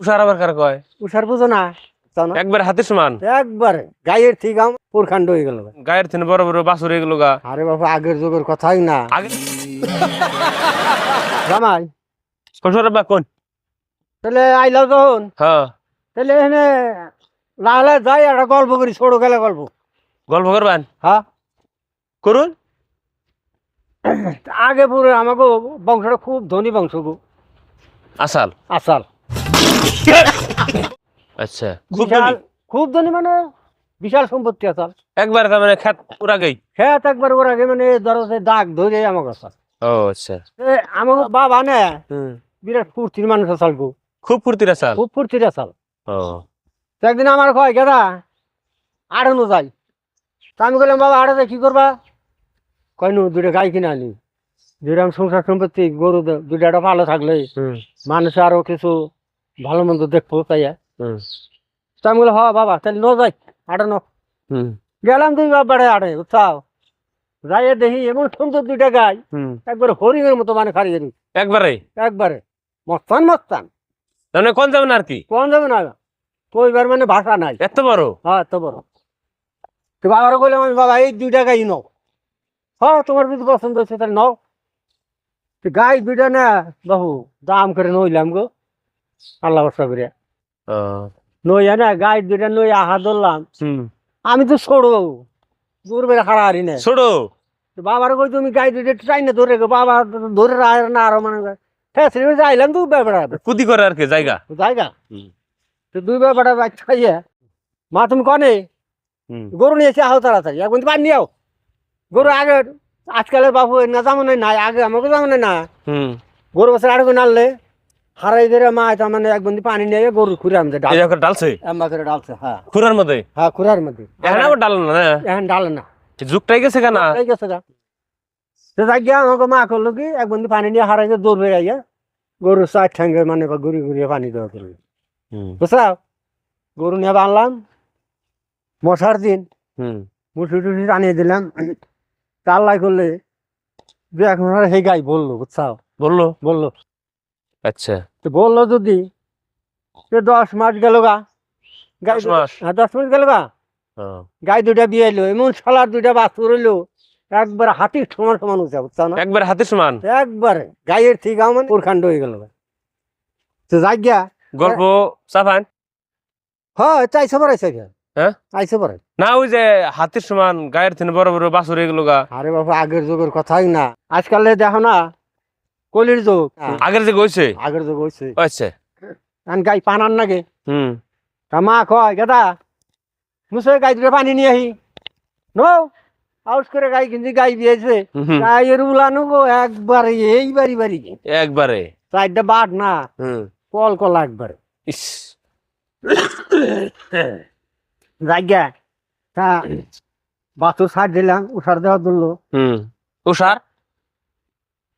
উষার আবার কার কয়? উষার বুঝো না? একবার হাতের সমান? একবার গায়ের ঠিক আম পুরখান্ড হয়ে গেল গায়ের থেকে বড় বড় বাছুর এগুলো গা। আরে বাবা আগের যুগের কথাই না। জামাই? কোন? তাহলে আইলাও যখন হ্যাঁ। তাহলে এখানে লাহলে যাই একটা গল্প করি ছোট গেলে গল্প। গল্প করবেন? হ্যাঁ। করুন। আগে পুরো আমাকে বংশটা খুব ধনী বংশ গো। আসাল। আসাল। আচ্ছা। খুব বিশাল খুব ধনী মানে বিশাল সম্পত্তি আসাল একবার তার মানে খাত পুরা গই। খেত একবার ওর আগে মানে ধরো দাগ ধরে আমাকে আসাল ও আচ্ছা। আমাকে বাবা নে বিরাট ফুর্তির মানুষ আসাল গো। খুব ফুর্তির আসাল? খুব ফুর্তির আসাল। ও। একদিন আমার কয় গেদা আড়ানো যাই। তা আমি বললাম বাবা আড়াতে কি করবা? কয় নু দুটো গাই কিনে আনি। যেরকম সংসার সম্পত্তি গরু দে- দুটাটা ভালো থাকলে হুম। মানুষ আরও কিছু ভালো মন্দ দেখব তাই হুম। তা আমি বললাম হ বাবা তাহলে ন যাই আড়ানো হুম। গেলাম দুই বাবারে আড়ে বুঝছাও যাইয়ে দেখি এমন সুন্দর দুইটা গাই একবার হরিণের মতো মানে খারিয়ে নি একবারে? একবারে। মস্তান মস্তান। তাহলে কোন যাবেন আর কি কোন যাবে না কইবার মানে ভাষা নাই। এত বড়? হ্যাঁ এত বড়। তো বাবারা কইলাম আমি বাবা এই দুইটা গাই নাও। হ্যাঁ তোমার যদি পছন্দ হচ্ছে তাহলে নাও। তো গাই দুইটা না বাবু দাম করে নইলাম গো। আল্লাহ বর্ষা করে নইয়া না গাই দুইটা নই আহা ধরলাম। আমি তো ছোড়ো দূর বেড়ে খাড়া হারি না ছোড়ো বাবার কই তুমি গাই দুইটা ট্রাই না ধরে বাবা ধরে আর না আরও মানে সেটা আইলাম তো বেড়া কুদি করে আর কি জায়গা? জায়গা। তো দুই বেড়া বাচ্চা খাইয়ে মা তুমি কনে? গরু নিয়ে এসে আহ তাড়াতাড়ি এখন তো পানি নিয়েও। গরু আগে আজকালের বাবু না জামানে নাই আগে আমাকে জামানে না হুম। গরু বছর আগে নাড়লে হারাই ধরে মা তার মানে এক বন্দি পানি নিয়ে গরু ডাল। করে ডালছে? এম্বা করে ডালছে হ্যাঁ। খুরার মধ্যে? হ্যাঁ খুঁড়ার মধ্যে। এখন আবার ডাল না? এখন ডালে না। যুগটাই গেছে কেন গেছে গা। তো যাই গিয়া আমাকে মা করল কি এক বন্দি পানি নিয়ে হারাই দৌড় বেড়ে গিয়া গরু চার ঠ্যাঙ্গে মানে বা ঘুরিয়ে পানি দেওয়া করবে বুঝছাও গরু নিয়ে বানলাম মশার দিন। মুঠি টুঠি টানিয়ে দিলাম। করলে দু এক মিনিট সেই গাই বলল বুঝছাও বলল? বলল। আচ্ছা। তো বলল যদি সে দশ মাস গেল গা। গাই দশ মাস? হ্যাঁ দশ মাস গেল গা। গাই দুটা বিয়ে এলো এমন শালার দুইটা বাছুর এলো একবার হাতির সমান সমান উঠছে বুঝছ না? একবার হাতের সমান? একবারে গায়ের ঠিক আমার পুরখান্ড হয়ে গেল। তো গিয়া গল্প চাপান। হ্যাঁ চাইছে পরে চাইছে হ্যাঁ? চাইছে পরে না ওই যে হাতের সমান গায়ের থেকে বড় বড় বাছুর এগুলো গা। আরে বাবা আগের যুগের কথাই না। আজকাল দেখো না কলির যুগ। আগের যে গইছে আগের যুগ হয়েছে আচ্ছা। কারণ গাই পানার নাগে। হুম। তা মা কয় গেদা মুসে গাই দুটো পানি নিয়ে আহি। নো আউস করে গাই কিন্তু গাই দিয়েছে। হুম, গাইয়ের উলানো গো একবারে এই বাড়ি বাড়ি। একবারে। চারটা বাট না হুম। কল কলা একবারে। ইস। জায়গা তা বাছুর সার দিলাম উষার দেওয়া ধরলো হুম। উষার?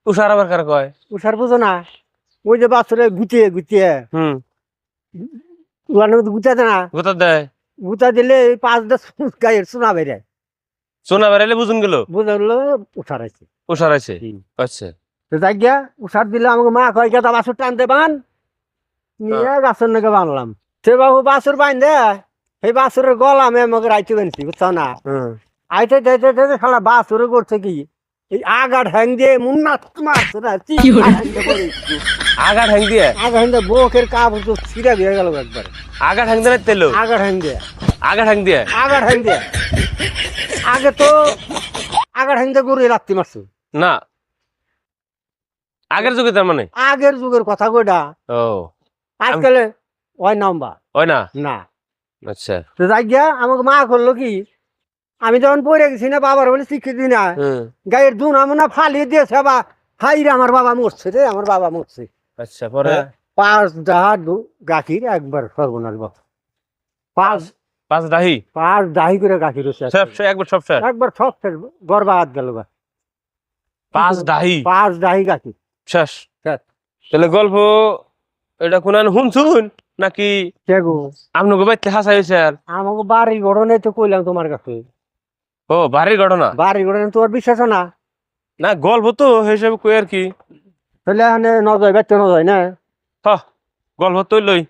উষার আবার কার কয়? উষার বুঝো না। ওই যে বাছুরে গুটিয়ে গুটিয়ে। হুম। উলানো গুটাতে না? গোতা দেয়? গুটা দিলে পাঁচ দশ গায়ের সোনা বেড়ে। সোনা বেড়াইলে বুঝুন গেল? বুঝলো উষার আছে উষার আছে। আচ্ছা। তো যাই গিয়া উষার দিলে আমাকে মা কয় গেদা বাছুর টানতে বান। নিয়ে গাছের নাকি বানলাম। সে বাবু বাছুর বান দে সেই বাছুরের গলা আমি আমাকে রাইতে বানছি বুঝছ না? আইতে যেতে শালা করছে কি? এই আগা ঢ্যাং দিয়ে মুন্না চি ঢ্যাং দিয়ে পড়ে গেছে। আগা ঠ্যাং দিয়ে? বুকের কাপড় তো ছিঁড়ে দিয়ে গেল একবার। আগা ঠ্যাং দিয়ে তেলো? আগা ঢ্যাং দিয়ে। আগা ঠ্যাং দিয়ে? আগা ঢ্যাং দিয়ে। আগে তো আগা ঢ্যাং দিয়ে গরু রাত্রি মারছে। না। আগের যুগে তার মানে? আগের যুগের কথা কইটা ও। আজকালে ওই নাম্বার। হয় না? না। আচ্ছা। তো যাই গিয়া আমাকে মা করল কি আমি যখন পড়ে গেছি না বাবার বলে শিক্ষিত না। হুম গায়ের দুন আমার না ফালিয়ে দিয়েছে বা হাই রে আমার বাবা মরছে রে আমার বাবা মরছে। আচ্ছা পরে? পাঁচ ডাহা গাখির একবার সর্বনাশ বাবা। পাঁচ পাঁচ দাহি? পাঁচ ডাহি করে গাখির হচ্ছে একবার। সব শেষ? একবার সব শেষ গর্বা হাত গেল গা। পাঁচ দাহি? পাঁচ ডাহি গাখির। শেষ। তাহলে গল্প এটা কোন শুনছুন নাকি? কে গো? আপনাকে বাইতে হাসা হয়েছে আর? আমাকে বাড়ি গড়নে তো কইলাম তোমার কাছে। ও বাড়ির ঘটনা? বাড়ি গড়নে তোমার বিশ্বাস না। না গল্প তো হিসেবে কই আর কি। তাহলে এখানে নজয় ব্যক্ত নজয় না? হ গল্প লই।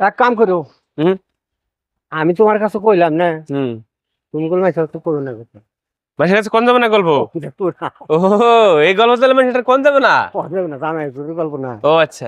এক কাম করো। হুম। আমি তোমার কাছে কইলাম না? হুম। তুমি কোনো মাইসা তো করো না। কাছে কোন যাবে না গল্প? না। ও এই গল্প তাহলে কোন যাবে না? কথা যাবে না জানাই গল্প না। ও আচ্ছা।